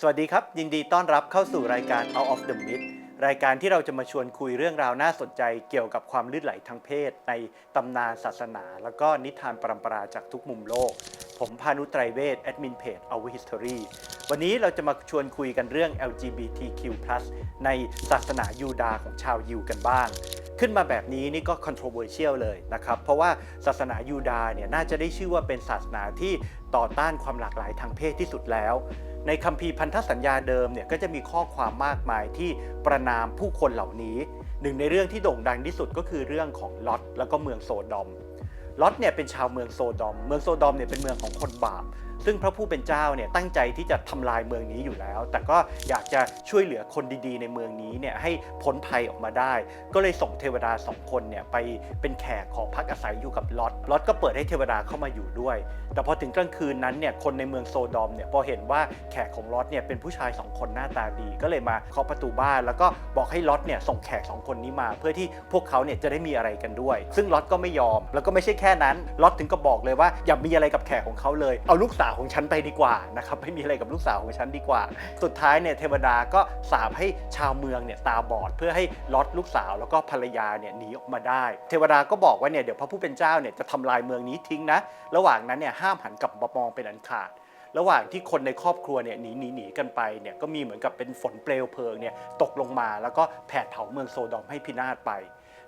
สวัสดีครับ ยินดีต้อนรับเข้าสู่รายการ Out of the Myth รายการที่เราจะมาชวนคุยเรื่องราวน่าสนใจเกี่ยวกับความลื่นไหลทางเพศ ในตำนานศาสนา แล้วก็นิทานปรำปราจากทุกมุมโลก ผมพานุไตรเวทแอดมินเพจ Our History วันนี้เราจะมาชวนคุยกันเรื่อง LGBTQ+ ในศาสนายูดาห์ของชาวยิวกันบ้าง ขึ้นมาแบบนี้นี่ก็ controversial เลยนะครับ เพราะว่าศาสนายูดาห์เนี่ยน่าจะได้ชื่อว่าเป็นศาสนาที่ต่อต้านความหลากหลายทางเพศที่สุดแล้ว ในคัมภีร์พันธสัญญาเดิมเนี่ยก็จะมีข้อความมากมายที่ประนามผู้คนเหล่านี้ หนึ่งในเรื่องที่โด่งดังที่สุดก็คือเรื่องของลอตแล้วก็เมืองโซดอมลอตเนี่ยเป็นชาวเมืองโซดอม เมืองโซดอมเนี่ยเป็นเมืองของคนบาป ซึ่งพระผู้เป็นเจ้าเนี่ยตั้งใจที่จะทำลายเมืองนี้อยู่แล้ว แต่ก็อยากจะช่วยเหลือคนดีๆ ในเมืองนี้เนี่ยให้พ้นภัยออกมาได้ ก็เลยส่งเทวดาสองคนเนี่ยไปเป็นแขกขอพักอาศัยอยู่กับลอตลอตก็เปิดให้เทวดาเข้ามาอยู่ด้วย แต่พอถึงกลางคืนนั้นเนี่ยคนในเมืองโซดอมเนี่ยพอเห็นว่าแขกของลอตเนี่ยเป็นผู้ชายสองคนหน้าตาดี ก็เลยมาเคาะประตูบ้าน แล้วก็บอกให้ลอตเนี่ยส่งแขกสองคนนี้มา เพื่อที่พวกเขาเนี่ยจะได้มีอะไรกันด้วย ซึ่งลอตก็ไม่ยอม แล้วก็ไม่ใช่แค่นั้นลอตถึงก็บอกเลยว่าอย่ามีอะไรกับแขกของเขาเลยเอาลูกสาวาวของฉันไปดีกว่านะครับไม่มีอะไรกับลูกสาวของฉันดีกว่า สุดท้ายเนี่ยเทวดาก็สาปให้ชาวเมืองเนี่ยตาบอดเพื่อให้ลอตลูกสาวแล้วก็ภรรยาเนี่ยหนีออกมาได้ เทวดาก็บอกว่าเนี่ยเดี๋ยวพระผู้เป็นเจ้าเนี่ยจะทำลายเมืองนี้ทิ้งนะ ระหว่างนั้นเนี่ยห้ามหันกลับมามองเป็นอันขาดระหว่างที่คนในครอบครัวเนี่ยหนีหนีหนีกันไปเนี่ยก็มีเหมือนกับเป็นฝนเปลวเพลิงเนี่ยตกลงมาแล้วก็แผดเผาเมืองโซดอมให้พินาศไป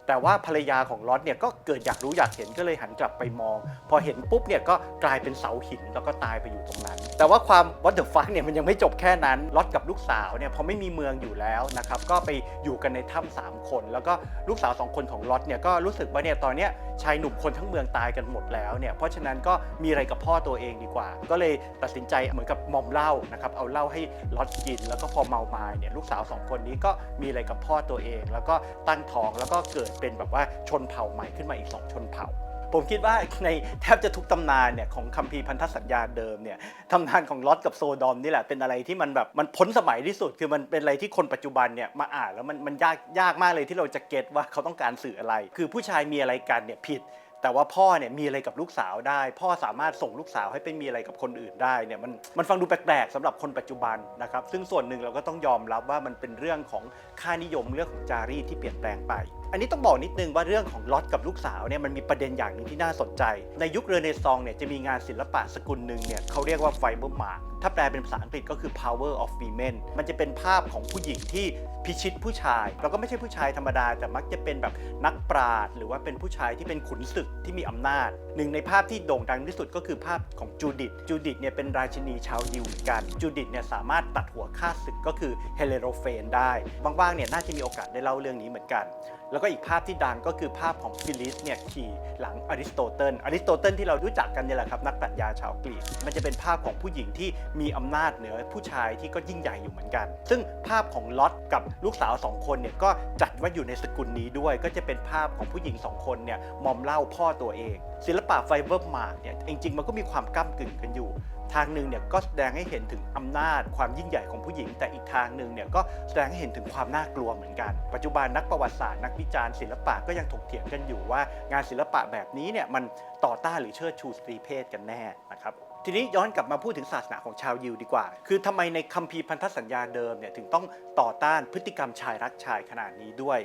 แต่ว่าภรรยาของลอตเนี่ยก็เกิดอยากรู้อยากเห็นก็เลยหันกลับไปมอง พอเห็นปุ๊บเนี่ยก็กลายเป็นเสาหินแล้วก็ตายไปอยู่ตรงนั้น แต่ว่าความวัตถุฟักเนี่ยมันยังไม่จบแค่นั้นลอตกับลูกสาวเนี่ยพอไม่มีเมืองอยู่แล้วนะครับก็ไปอยู่กันในถ้ำสามคน แล้วก็ลูกสาวสองคนของลอตเนี่ยก็รู้สึกว่าเนี่ยตอนเนี้ยชายหนุ่มคนทั้งเมืองตายกันหมดแล้วเนี่ยเพราะฉะนั้นก็มีอะไรกับพ่อตัวเองดีกว่า ก็เลยตัดสินใจเหมือนกับมอมเหล้านะครับเอาเหล้าให้ลอตกิน แล้วก็พอเมามาเนี่ยลูกสาวสองคนนี้ก็มีอะไรกับพ่อตัวเอง แล้วก็ตั้งท้องแล้วก็เกิดเป็นแบบว่าชนเผ่าใหม่ขึ้นมาอีกสองชนเผ่า ผมคิดว่าในแทบจะทุกตำนานเนี่ยของคัมภีร์พันธสัญญาเดิมเนี่ยตำนานของลอตกับโซดอมนี่แหละเป็นอะไรที่มันแบบมันพ้นสมัยที่สุด คือมันเป็นอะไรที่คนปัจจุบันเนี่ยมาอ่านแล้วมันมันยากยากมากเลยที่เราจะเก็ตว่าเขาต้องการสื่ออะไร คือผู้ชายมีอะไรกันเนี่ยผิดแต่ว่าพ่อเนี่ยมีอะไรกับลูกสาวได้ พ่อสามารถส่งลูกสาวให้ไปมีอะไรกับคนอื่นได้เนี่ยมันมันฟังดูแปลกๆสำหรับคนปัจจุบันนะครับซึ่งส่วนหนึ่งเราก็ต้องยอมรับว่ามันเป็นเรื่องของค่านิยมเรื่องของจารีตที่เปลี่ยนแปลงไป อันนี้ต้องบอกนิดนึงว่าเรื่องของล็อตกับลูกสาวเนี่ยมันมีประเด็นอย่างหนึ่งที่น่าสนใจ ในยุคเรเนซองส์เนี่ยจะมีงานศิลปะสกุลหนึ่งเนี่ยเขาเรียกว่าไฟเบอร์มาร์ถ้าแปลเป็นภาษาอังกฤษก็คือ power of women มันจะเป็นภาพของผู้หญิงที่พิชิตผู้ชาย แล้วก็ไม่ใช่ผู้ชายธรรมดา แต่มักจะเป็นแบบนักปราชญ์หรือว่าเป็นผู้ชายที่เป็นขุนศึกที่มีอำนาจ หนึ่งในภาพที่โด่งดังที่สุดก็คือภาพของจูดิตจูดิตเนี่ยเป็นราชินีชาวยิวเหมือนกันจูดิตเนี่ยสามารถตัดหัวฆ่าศึกก็คือเฮเลโรเฟนได้ว่างๆเนี่ยน่าจะมีโอกาสได้เล่าเรื่องนี้เหมือนกันแล้วก็อีกภาพที่ดังก็คือภาพของฟิลิสเนี่ยขี่หลังอริสโตเติลอริสโตเติลที่เรารู้จักกันเนี่ยแหละครับนักปรัชญาชาวกรีกมันจะเป็นภาพของผู้หญิงที่มีอำนาจเหนือผู้ชายที่ก็ยิ่งใหญ่อยู่เหมือนกัน ซึ่งภาพของล็อตกับลูกสาวสองคนเนี่ยก็จัดว่าอยู่ในสกุลนี้ด้วย ก็จะเป็นภาพของผู้หญิงสองคนเนี่ยมอมเล่าพ่อตัวเอง ศิลปะไฟเบอร์มาร์กเนี่ยจริงๆมันก็มีความก้ากึ่งกันอยู่ ทางหนึ่งเนี่ยก็แสดงให้เห็นถึงอำนาจความยิ่งใหญ่ของผู้หญิง แต่อีกทางหนึ่งเนี่ยก็แสดงให้เห็นถึงความน่ากลัวเหมือนกัน ปัจจุบันนักประวัติศาสตร์นักวิจารณ์ศิลปะก็ยังถกเถียงกันอยู่ว่างานศิลปะแบบนี้เนี่ยมันต่อต้านหรือเชิดชูสตรีเพศกันแน่นะครับทีนี้ย้อนกลับมาพูดถึงศาสนาของชาวยิวดีกว่า คือทำไมในคัมภีร์พันธสัญญาเดิมเนี่ยถึงต้องต่อต้านพฤติกรรมชายรักชายขนาดนี้ด้วย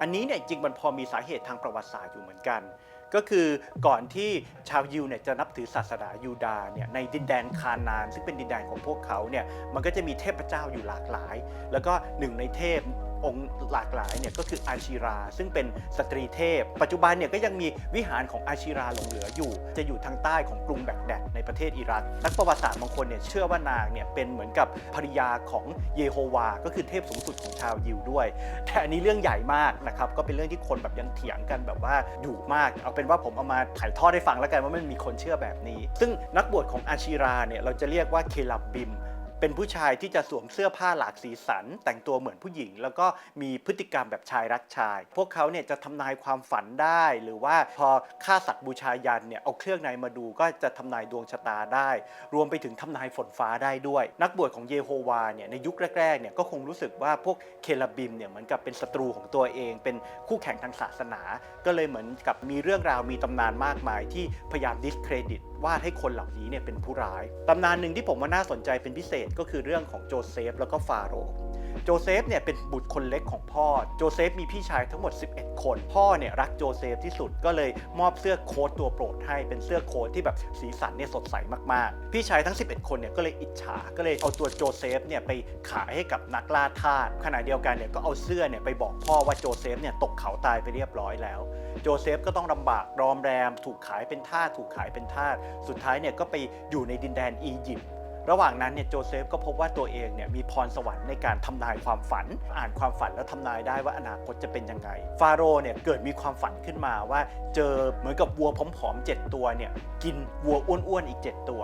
อันนี้เนี่ยจริงมันพอมีสาเหตุทางประวัติศาสตร์อยู่เหมือนกัน ก็คือก่อนที่ชาวยิวเนี่ยจะนับถือศาสนายูดาห์เนี่ยในดินแดนคานาน ซึ่งเป็นดินแดนของพวกเขาเนี่ยมันก็จะมีเทพเจ้าอยู่หลากหลาย แล้วก็หนึ่งในเทพ องค์หลากหลายเนี่ยก็คืออาชิรา ซึ่งเป็นสตรีเทพ ปัจจุบันเนี่ยก็ยังมีวิหารของอาชิราหลงเหลืออยู่ จะอยู่ทางใต้ของกรุงแบกแดดในประเทศอิรักนักประวัติศาสตร์บางคนเนี่ยเชื่อว่านางเนี่ยเป็นเหมือนกับภริยาของเยโฮวา ก็คือเทพสูงสุดของชาวยิวด้วย แต่อันนี้เรื่องใหญ่มากนะครับก็เป็นเรื่องที่คนแบบยังเถียงกันแบบว่าอยู่มาก เอาเป็นว่าผมเอามาถ่ายทอดให้ฟังแล้วกันว่ามันมีคนเชื่อแบบนี้ ซึ่งนักบวชของอาชิราเนี่ยเราจะเรียกว่าเคลับบิม เป็นผู้ชายที่จะสวมเสื้อผ้าหลากสีสัน แต่งตัวเหมือนผู้หญิง แล้วก็มีพฤติกรรมแบบชายรักชาย พวกเขาเนี่ยจะทำนายความฝันได้ หรือว่าพอฆ่าสัตว์บูชายันเนี่ยเอาเครื่องในมาดูก็จะทำนายดวงชะตาได้ รวมไปถึงทำนายฝนฟ้าได้ด้วย นักบวชของเยโฮวาเนี่ยในยุคแรกๆเนี่ยก็คงรู้สึกว่าพวกเคลบิมเนี่ยเหมือนกับเป็นศัตรูของตัวเอง เป็นคู่แข่งทางศาสนา ก็เลยเหมือนกับมีเรื่องราวมีตำนานมากมายที่พยายามดิสเครดิต วาดให้คนเหล่านี้เนี่ยเป็นผู้ร้าย ตำนานหนึ่งที่ผมว่าน่าสนใจเป็นพิเศษก็คือเรื่องของโจเซฟแล้วก็ฟาโรห์ โจเซฟเนี่ยเป็นบุตรคนเล็กของพ่อ โจเซฟมีพี่ชายทั้งหมด 11 คน พ่อเนี่ยรักโจเซฟที่สุดก็เลยมอบเสื้อโค้ทตัวโปรดให้เป็นเสื้อโค้ทที่แบบสีสันเนี่ยสดใสมากๆ พี่ชายทั้ง 11 คนเนี่ยก็เลยอิจฉา ก็เลยเอาตัวโจเซฟเนี่ยไปขายให้กับนักล่าทาสขณะเดียวกันเนี่ยก็เอาเสื้อเนี่ยไปบอกพ่อว่าโจเซฟเนี่ยตกเขาตายไปเรียบร้อยแล้ว โจเซฟก็ต้องลำบากรอมแรม ถูกขายเป็นทาสถูกขายเป็นทาสสุดท้ายเนี่ยก็ไปอยู่ในดินแดนอียิปต์ ระหว่างนั้นเนี่ยโจเซฟก็พบว่าตัวเองเนี่ยมีพรสวรรค์ในการทำนายความฝัน อ่านความฝันแล้วทำนายได้ว่าอนาคตจะเป็นยังไง ฟาโรห์เนี่ยเกิดมีความฝันขึ้นมาว่าเจอเหมือนกับวัวผอมๆ7ตัวเนี่ยกินวัวอ้วนๆอีก 7 ตัว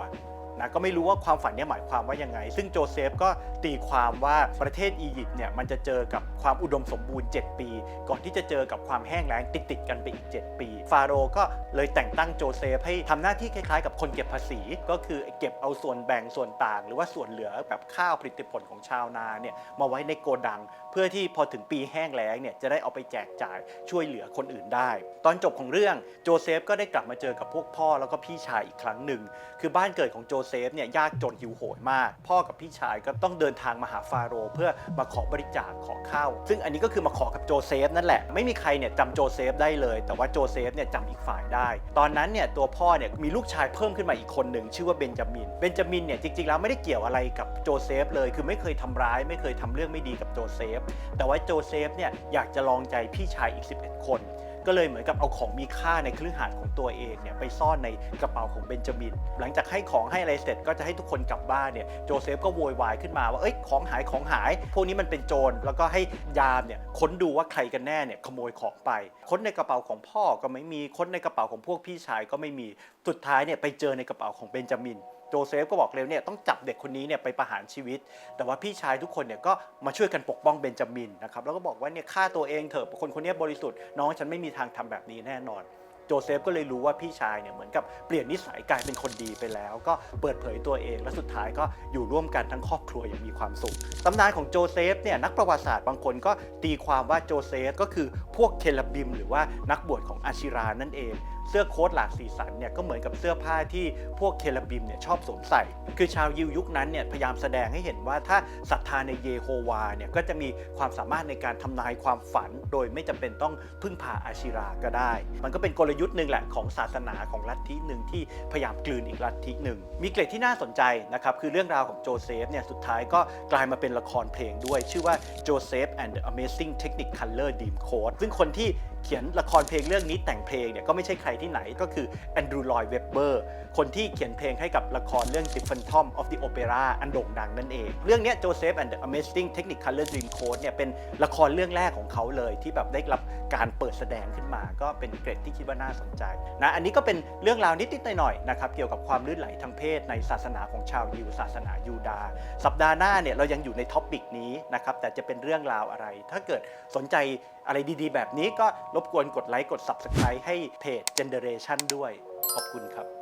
นะก็ไม่รู้ว่าความฝันเนี่ยหมายความว่ายังไง ซึ่งโจเซฟก็ตีความว่าประเทศอียิปต์เนี่ยมันจะเจอกับความอุดมสมบูรณ์ 7 ปี ก่อนที่จะเจอกับความแห้งแล้งติดๆกันไปอีก 7 ปี ฟาโรห์ก็เลยแต่งตั้งโจเซฟให้ทำหน้าที่คล้ายๆ กับคนเก็บภาษี ก็คือเก็บเอาส่วนแบ่งส่วนต่าง หรือว่าส่วนเหลือแบบข้าวผลิตผลของชาวนาเนี่ยมาไว้ในโกดัง เพื่อที่พอถึงปีแห้งแล้งเนี่ยจะได้เอาไปแจกจ่ายช่วยเหลือคนอื่นได้ ตอนจบของเรื่องโจเซฟก็ได้กลับมาเจอกับพวกพ่อแล้วก็พี่ชายอีกครั้งหนึ่งคือบ้านเกิดของโจเเซฟเนี่ยยากจนหิวโหยมาก พ่อกับพี่ชายก็ต้องเดินทางมาหาฟาโรห์เพื่อมาขอบริจาคขอข้าวซึ่งอันนี้ก็คือมาขอกับโจเซฟนั่นแหละ ไม่มีใครเนี่ยจำโจเซฟได้เลย แต่ว่าโจเซฟเนี่ยจำอีกฝ่ายได้ ตอนนั้นเนี่ยตัวพ่อเนี่ยมีลูกชายเพิ่มขึ้นมาอีกคนหนึ่งชื่อว่าเบนจามิน เบนจามินเนี่ยจริงๆแล้วไม่ได้เกี่ยวอะไรกับโจเซฟเลย คือไม่เคยทำร้าย ไม่เคยทำเรื่องไม่ดีกับโจเซฟ แต่ว่าโจเซฟเนี่ยอยากจะลองใจพี่ชายอีก 11 คน ก็เลยเหมือนกับเอาของมีค่าในคฤหาสน์ของตัวเองเนี่ยไปซ่อนในกระเป๋าของเบนจามิน หลังจากให้ของให้อะไรเสร็จก็จะให้ทุกคนกลับบ้านเนี่ยโจเซฟก็โวยวายขึ้นมาว่าเอ้ยของหายของหาย พวกนี้มันเป็นโจรแล้วก็ให้ยามเนี่ยค้นดูว่าใครกันแน่เนี่ยขโมยของไป ค้นในกระเป๋าของพ่อก็ไม่มีค้นในกระเป๋าของพวกพี่ชายก็ไม่มีสุดท้ายเนี่ยไปเจอในกระเป๋าของเบนจามิน โจเซฟก็บอกเลยเนี่ยต้องจับเด็กคนนี้เนี่ยไปประหารชีวิต แต่ว่าพี่ชายทุกคนเนี่ยก็มาช่วยกันปกป้องเบนจามินนะครับแล้วก็บอกว่าเนี่ยฆ่าตัวเองเถอะคนคนนี้บริสุทธิ์น้องฉันไม่มีทางทำแบบนี้แน่นอนโจเซฟก็เลยรู้ว่าพี่ชายเนี่ยเหมือนกับเปลี่ยนนิสัยกลายเป็นคนดีไปแล้ว ก็เปิดเผยตัวเอง และสุดท้ายก็อยู่ร่วมกันทั้งครอบครัวอย่างมีความสุขตำนานของโจเซฟเนี่ยนักประวัติศาสตร์บางคนก็ตีความว่าโจเซฟก็คือพวกเคลบิม หรือว่านักบวชของอาชิรานั่นเอง เสื้อโค้ทหลากสีสันเนี่ยก็เหมือนกับเสื้อผ้าที่พวกเคลบิมเนี่ยชอบสวมใส่ คือชาวยิวยุคนั้นเนี่ยพยายามแสดงให้เห็นว่าถ้าศรัทธาในเยโฮวาเนี่ยก็จะมีความสามารถในการทำนายความฝัน โดยไม่จำเป็นต้องพึ่งพาอาชิราก็ได้ มันก็เป็นกลยุทธ์หนึ่งแหละของศาสนาของลัทธิหนึ่งที่พยายามกลืนอีกลัทธิหนึ่งมีเกร็ดที่น่าสนใจนะครับคือเรื่องราวของโจเซฟเนี่ยสุดท้ายก็กลายมาเป็นละครเพลงด้วย ชื่อว่า Joseph and the Amazing Technicolor Dream Code ซึ่งคนที่เขียนละครเพลงเรื่องนี้แต่งเพลงเนี่ยก็ไม่ใช่ใครที่ไหนก็คือแอนดรูลอยเวบเบอร์คนที่เขียนเพลงให้กับละครเรื่อง The Phantom of the Opera อันโด่งดังนั่นเอง เรื่องนี้ Joseph and the Amazing Technicolor Dream Code เนี่ยเป็นละครเรื่องแรกของเขาเลยที่แบบได้รับการเปิดแสดงขึ้นมา ก็เป็นเกรดที่คิดว่าน่าสนใจนะอันนี้ก็เป็นเรื่องราวนิดๆหน่อยๆนะครับเกี่ยวกับความลื่นไหลทางเพศในศาสนาของชาวยิวศาสนายูดาห์สัปดาห์หน้าเนี่ยเรายังอยู่ในท็อปิกนี้นะครับแต่จะเป็นเรื่องราวอะไร ถ้าเกิดสนใจ อะไรดีๆ แบบนี้ก็รบกวนกดไลค์กด Subscribe ให้เพจ Generation ด้วย ขอบคุณครับ